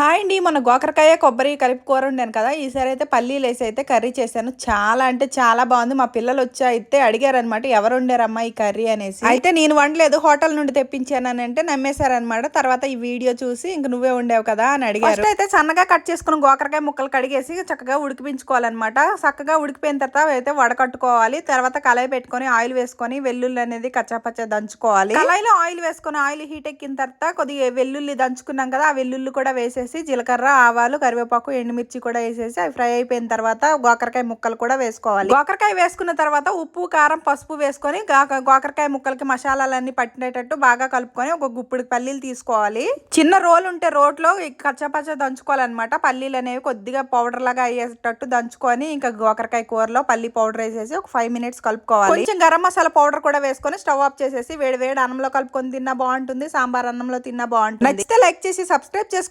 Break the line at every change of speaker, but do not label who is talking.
Hi అండి మన గోకరకాయ కొబ్బరి కలిపి కూర ఉండాను కదా ఈసారి అయితే పల్లీలు వేసి అయితే కర్రీ చేశాను. చాలా అంటే చాలా బాగుంది. మా పిల్లలు వచ్చి అయితే అడిగారనమాట ఎవరు వండారమ్మా ఈ కర్రీ అనేసి. అయితే నేను వండలేదు హోటల్ నుండి తెప్పించాను అని అంటే నమ్మేశారనమాట తర్వాత ఈ వీడియో చూసి ఇంక నువ్వే వండావు కదా అని అడిగారు. అయితే సన్నగా కట్ చేసుకుని గోకరకాయ ముక్కలు కడిగేసి చక్కగా ఉడికిపించుకోవాలన్నమాట. చక్కగా ఉడికిపోయిన తర్వాత అయితే వడకట్టుకోవాలి తర్వాత కళాయి పెట్టుకొని ఆయిల్ వేసుకొని వెల్లుల్లి అనేది కచ్చాపచ్చ దంచుకోవాలి. కళాయిలో ఆయిల్ వేసుకొని ఆయిల్ హీట్ ఎక్కిన తర్వాత కొద్దిగా వెల్లుల్లి దంచుకున్నాం కదా ఆ వెల్లుల్లి కూడా వేసేసి జీలకర్ర ఆవాలు కరివేపాకు ఎండుమిర్చి కూడా వేసేసి అవి ఫ్రై అయిపోయిన తర్వాత గోకరకాయ ముక్కలు కూడా వేసుకోవాలి. గోకరకాయ వేసుకున్న తర్వాత ఉప్పు కారం పసుపు వేసుకొని గోకరకాయ ముక్కలకి మసాలాలన్నీ పట్టినట్టు బాగా కలుపుకొని ఒక గుప్పుడు పల్లీలు తీసుకోవాలి. చిన్న రోల్ ఉంటే రోట్లో కచ్చపచ్చ దంచుకోవాలన్నమాట. పల్లీలు అనేవి కొద్దిగా పౌడర్ లాగా అయ్యేటట్టు దంచుకొని ఇంకా గోకరకాయ కూరలో పల్లి పౌడర్ వేసేసి ఒక ఫైవ్ మినిట్స్ కలుపుకోవాలి. కొంచెం గరం మసాలా పౌడర్ కూడా వేసుకొని స్టవ్ ఆఫ్ చేసేసి వేడి వేడి అన్నంలో కలుపుకొని తిన్నా బాగుంటుంది. సాంబార్ అన్నంలో తిన్నా బాగుంటుంది. నచ్చితే లైక్ చేసి సబ్స్క్రైబ్ చేసుకోండి.